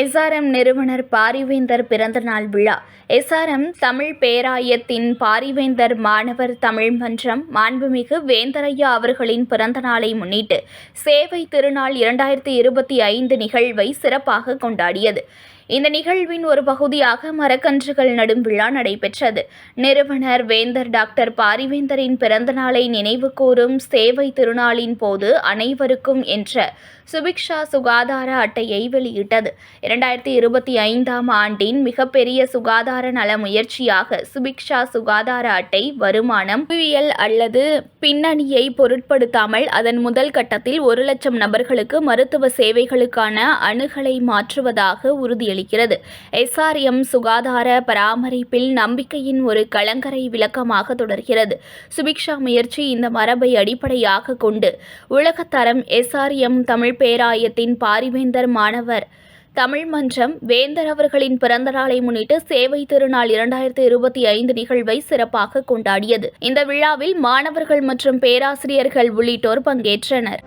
SRM நிறுவனர் பாரிவேந்தர் பிறந்தநாள் விழா. எஸ்ஆர்எம் தமிழ் பேராயத்தின் பாரிவேந்தர் மாணவர் தமிழ் மன்றம் மாண்புமிகு வேந்தரையா அவர்களின் பிறந்தநாளை முன்னிட்டு சேவை திருநாள் இரண்டாயிரத்தி இருபத்தி ஐந்து நிகழ்வை சிறப்பாக கொண்டாடியது. இந்த நிகழ்வின் ஒரு பகுதியாக மரக்கன்றுகள் நடும் விழா நடைபெற்றது. நிறுவனர் வேந்தர் டாக்டர் பாரிவேந்தரின் பிறந்தநாளை நினைவு கூறும் சேவை திருநாளின் போது அனைவருக்கும் என்ற சுபிக்ஷா சுகாதார அட்டையை வெளியிட்டது. இரண்டாயிரத்தி இருபத்தி ஐந்தாம் ஆண்டின் மிகப்பெரிய சுகாதார நல முயற்சியாக சுபிக்ஷா சுகாதார அட்டை வருமானம் புவியியல் அல்லது பின்னணியை பொருட்படுத்தாமல் அதன் முதல் கட்டத்தில் ஒரு லட்சம் நபர்களுக்கு மருத்துவ சேவைகளுக்கான அணுகலை மாற்றுவதாக உறுதியளிக்கிறது எஸ்ஆர்எம் சுகாதார பராமரிப்பில் நம்பிக்கையின் ஒரு கலங்கரை விளக்கமாக தொடர்கிறது. சுபிக்ஷா முயற்சி இந்த மரபை அடிப்படையாக கொண்டு உலகத்தரம் எஸ்ஆர்எம் தமிழ் பேராயத்தின் பாரிவேந்தர் மாணவர் தமிழ் மன்றம் வேந்தர் அவர்களின் பிறந்த நாளை முன்னிட்டு சேவை திருநாள் இரண்டாயிரத்தி இருபத்தி ஐந்து நிகழ்வை சிறப்பாக கொண்டாடியது. இந்த விழாவில் மாணவர்கள் மற்றும் பேராசிரியர்கள் உள்ளிட்டோர் பங்கேற்றனர்.